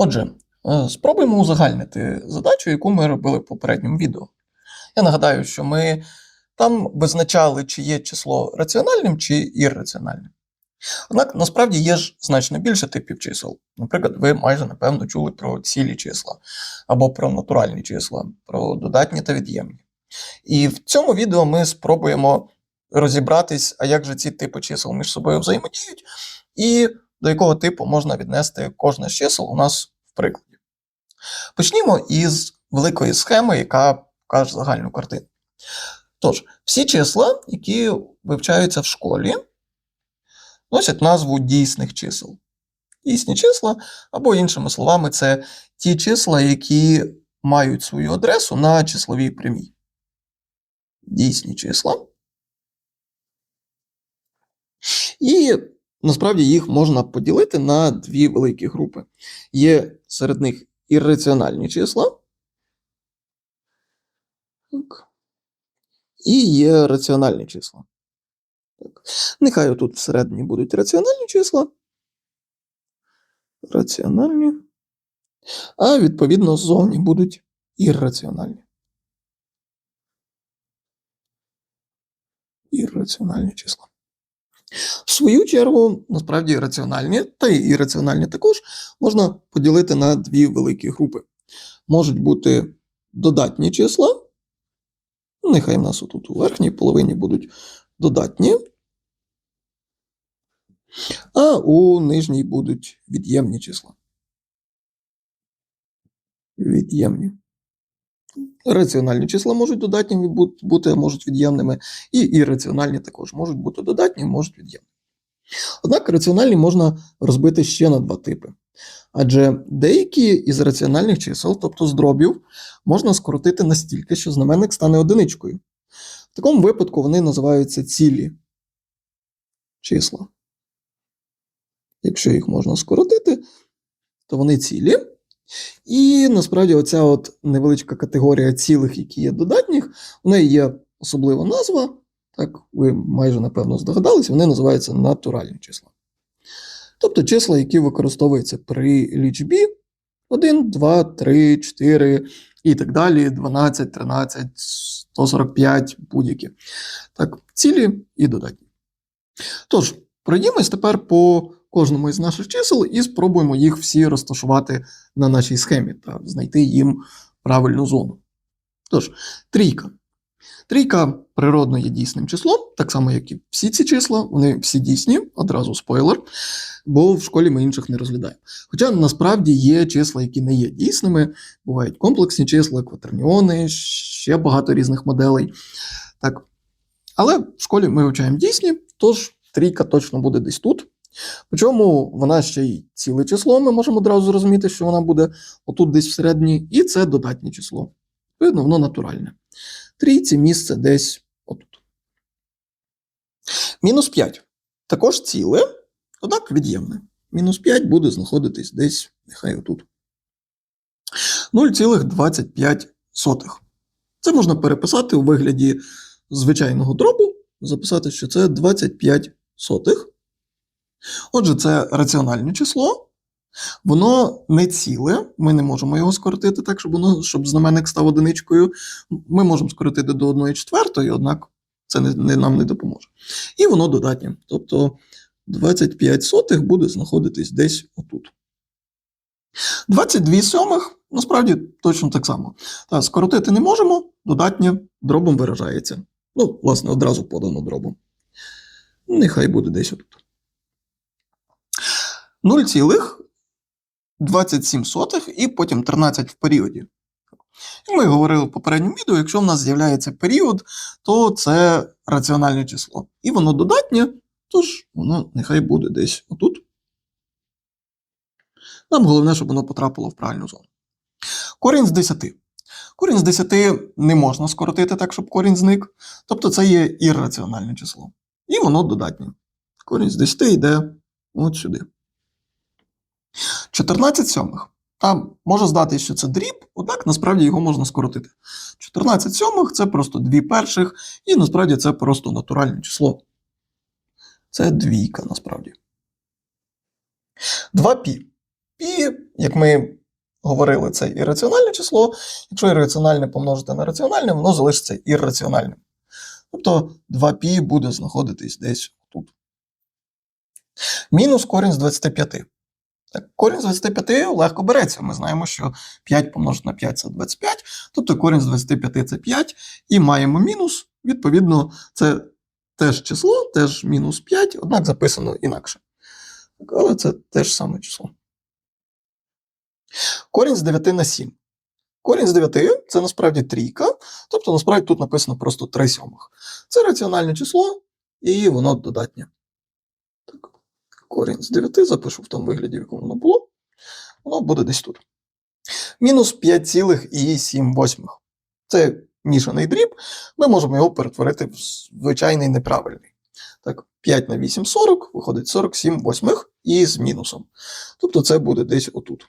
Отже, е, спробуємо узагальнити задачу, яку ми робили в попередньому відео. Я нагадаю, що ми там визначали, чи є число раціональним чи ірраціональним. Однак насправді є ж значно більше типів чисел. Наприклад, ви майже напевно чули про цілі числа, або про натуральні числа, про додатні та від'ємні. І в цьому відео ми спробуємо розібратись, а як же ці типи чисел між собою взаємодіють, і до якого типу можна віднести кожне з чисел у нас в прикладі. Почнімо із великої схеми, яка покаже загальну картину. Тож, всі числа, які вивчаються в школі, носять назву дійсних чисел. Дійсні числа, або, іншими словами, це ті числа, які мають свою адресу на числовій прямій. Дійсні числа. І насправді їх можна поділити на дві великі групи. Є серед них ірраціональні числа. Так. І є раціональні числа. Так. Нехай тут всередині будуть раціональні числа. Раціональні. А відповідно ззовні будуть ірраціональні. Ірраціональні числа. В свою чергу, насправді, раціональні та й ірраціональні також можна поділити на дві великі групи. Можуть бути додатні числа. Нехай в нас тут у верхній половині будуть додатні, а у нижній будуть від'ємні числа. Від'ємні. Раціональні числа можуть додатніми бути, можуть від'ємними, і ірраціональні також можуть бути додатні, можуть від'ємні. Однак раціональні можна розбити ще на два типи. Адже деякі із раціональних чисел, тобто з дробів, можна скоротити настільки, що знаменник стане одиничкою. В такому випадку вони називаються цілі числа. Якщо їх можна скоротити, то вони цілі. І насправді оця от невеличка категорія цілих, які є додатніх, у неї є особлива назва. Так, ви майже напевно здогадались, вони називаються натуральні числа. Тобто числа, які використовуються при лічбі 1, 2, 3, 4 і так далі, 12, 13, 145, будь-які. Так, цілі і додатні. Тож, пройдімось тепер по кожному із наших чисел і спробуємо їх всі розташувати на нашій схемі та знайти їм правильну зону. Тож, трійка. Трійка природно є дійсним числом, так само, як і всі ці числа, вони всі дійсні, одразу спойлер, бо в школі ми інших не розглядаємо. Хоча насправді є числа, які не є дійсними, бувають комплексні числа, кватерніони, ще багато різних моделей. Так. Але в школі ми вивчаємо дійсні, тож трійка точно буде десь тут. Причому вона ще й ціле число, ми можемо одразу зрозуміти, що вона буде отут десь всередині, і це додатнє число. Видно, воно натуральне. Трійці місце десь отут. Мінус 5. Також ціле, однак від'ємне. Мінус 5 буде знаходитись десь, нехай отут. 0,25. Це можна переписати у вигляді звичайного дробу, записати, що це 25 сотих. Отже, це раціональне число. Воно не ціле, ми не можемо його скоротити так, щоб воно, щоб знаменник став одиничкою. Ми можемо скоротити до 1 четвертої, однак це не, не, нам не допоможе. І воно додатнє. Тобто 25 сотих буде знаходитись десь отут. 22 сьомих, насправді точно так само. Та, скоротити не можемо, додатнє дробом виражається. Ну, власне, одразу подано дробом. Нехай буде десь отут. 0,27 і потім 13 в періоді. Ми говорили в попередньому відео, якщо в нас з'являється період, то це раціональне число. І воно додатнє, тож воно нехай буде десь отут. Нам головне, щоб воно потрапило в правильну зону. Корінь з 10. Корінь з 10 не можна скоротити так, щоб корінь зник. Тобто це є ірраціональне число. І воно додатнє. Корінь з 10 йде от сюди. 14 сьомих. Там може здатися, що це дріб, однак насправді його можна скоротити. 14 сьомих це просто дві перших, і насправді це просто натуральне число. Це двійка насправді. 2 пі. Пі, як ми говорили, це ірраціональне число. Якщо ірраціональне помножити на раціональне, воно залишиться ірраціональним. Тобто 2π буде знаходитись десь тут. Мінус корінь з 25. Корінь з 25 легко береться. Ми знаємо, що 5 помножити на 5 це 25, тобто корінь з 25 це 5, і маємо мінус. Відповідно, це теж число, теж мінус 5, однак записано інакше. Але це теж саме число. Корінь з 9 на 7. Корінь з 9 це насправді трійка, тобто насправді тут написано просто 3 сьомих. Це раціональне число, і воно додатнє. Корінь з 9 запишу в тому вигляді, в якому воно було. Воно буде десь тут. Мінус 5,7. Це мішаний дріб. Ми можемо його перетворити в звичайний неправильний. Так, 5 на 8 40, виходить 47 восьмих і з мінусом. Тобто це буде десь отут.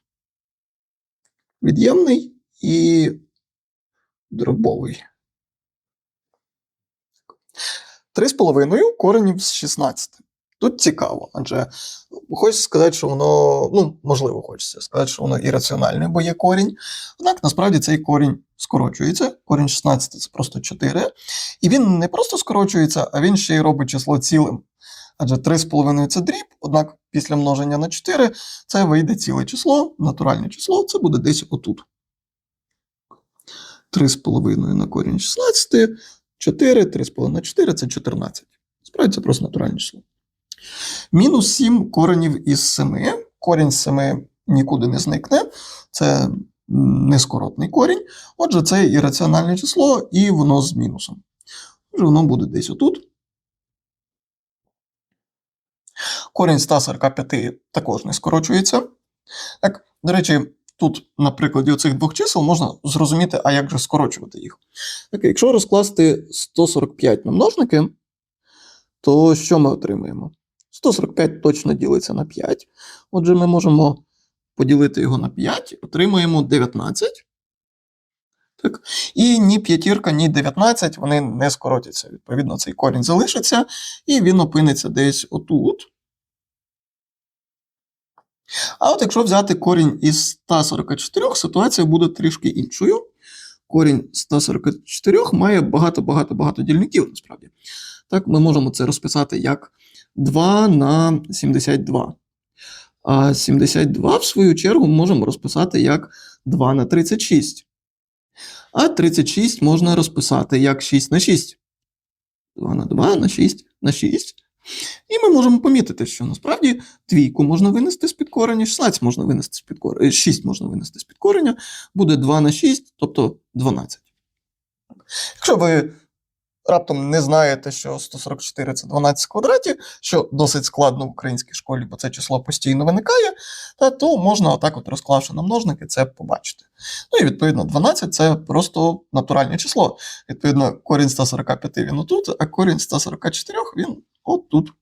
Від'ємний і дробовий. 3,5 коренів з 16. Тут цікаво, адже хочеться сказати, що воно, ну, можливо, хочеться сказати, що воно ірраціональне, бо є корінь. Однак насправді цей корінь скорочується. Корінь 16 це просто 4. І він не просто скорочується, а він ще й робить число цілим. Адже 3,5 це дріб, однак після множення на 4 це вийде ціле число, натуральне число, це буде десь отут. 3,5 на корінь 16, 4, 3,5 на 4 це 14. Справді це просто натуральне число. Мінус 7 коренів із 7. Корінь з 7 нікуди не зникне. Це нескоротний корінь. Отже, це ірраціональне число, і воно з мінусом. Отже, воно буде десь отут. Корінь 145 також не скорочується. Так, до речі, тут на прикладі оцих двох чисел можна зрозуміти, а як же скорочувати їх. Так, якщо розкласти 145 на множники, то що ми отримаємо? 145 точно ділиться на 5. Отже, ми можемо поділити його на 5, отримуємо 19. Так. І ні п'ятірка, ні 19 вони не скоротяться. Відповідно, цей корінь залишиться, і він опиниться десь отут. А от якщо взяти корінь із 144, ситуація буде трішки іншою. Корінь 144 має багато-багато-багато дільників, насправді. Так, ми можемо це розписати як 2 на 72. А 72, в свою чергу, можемо розписати як 2 на 36. А 36 можна розписати як 6 на 6. 2 на 2 на 6 на 6. І ми можемо помітити, що насправді двійку можна винести з під кореня, 16 можна винести з під кореня, 6 можна винести з під кореня, буде 2 на 6, тобто 12. Якщо ви раптом не знаєте, що 144 це 12 квадратів, що досить складно в українській школі, бо це число постійно виникає, та, то можна отак, от розклавши на множники, це побачити. Ну і відповідно 12 це просто натуральне число. Відповідно, корінь 145 він отут, а корінь 144 він отут.